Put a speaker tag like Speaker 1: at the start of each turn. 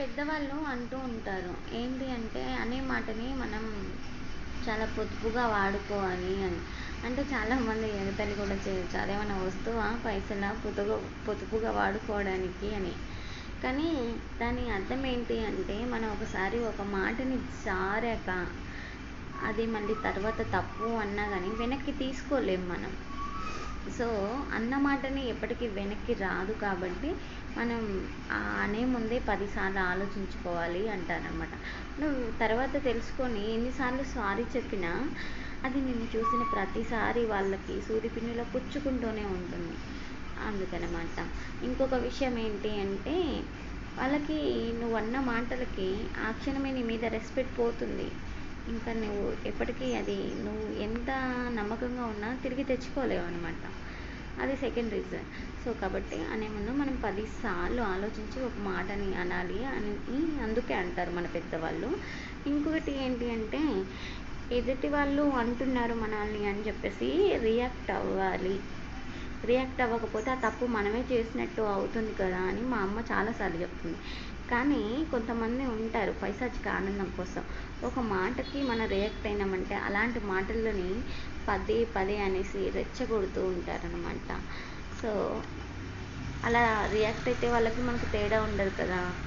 Speaker 1: పెద్దవాళ్ళు అంటూ ఉంటారు. ఏంటి అంటే అనే మాటని మనం చాలా పొదుపుగా వాడుకోవాలి అని. అంటే చాలామంది ఎగతాళి కూడా చేయొచ్చు. అదేమన్నా వస్తువా? పైసల? పొదుగు పొదుపుగా వాడుకోవడానికి అని. కానీ దాని అర్థం ఏంటి అంటే మనం ఒకసారి ఒక మాటని జారాక అది మళ్ళీ తర్వాత తప్పు అన్నా కానీ వెనక్కి తీసుకోలేము మనం. సో అన్న మాటని ఎప్పటికీ వెనక్కి రాదు కాబట్టి మనం అనే ముందే పదిసార్లు ఆలోచించుకోవాలి అంటారనమాట నువ్వు తర్వాత తెలుసుకొని ఎన్నిసార్లు సారీ చెప్పినా అది నిన్ను చూసిన ప్రతిసారి వాళ్ళకి సూదిపిన్నులో పుచ్చుకుంటూనే ఉంటుంది. అందుకనమాట. ఇంకొక విషయం ఏంటి అంటే వాళ్ళకి నువ్వు అన్న మాటలకి ఆ క్షణమే నీ మీద రెస్పెక్ట్ పోతుంది. ఇంకా నువ్వు ఎప్పటికీ అది నువ్వు ఎంత నమ్మకంగా ఉన్నా తిరిగి తెచ్చుకోలేవు అనమాట అది సెకండ్ రీజన్ సో కాబట్టి అనే ముందు మనం పదిసార్లు ఆలోచించి ఒక మాటని అనాలి అని అందుకే అంటారు మన పెద్దవాళ్ళు. ఇంకొకటి ఏంటి అంటే ఎదుటి వాళ్ళు అంటున్నారు మనల్ని అని చెప్పేసి రియాక్ట్ అవ్వాలి. రియాక్ట్ అవ్వకపోతే ఆ తప్పు మనమే చేసినట్టు అవుతుంది కదా అని మా అమ్మ చాలాసార్లు చెప్తుంది. కానీ కొంతమంది ఉంటారు పైసాచిక ఆనందం కోసం. ఒక మాటకి మనం రియాక్ట్ అయినామంటే అలాంటి మాటల్లోని పదే పదే అనేసి రెచ్చగొడుతూ ఉంటారనమాట సో అలా రియాక్ట్ అయితే వాళ్ళకి మనకు తేడా ఉండదు కదా.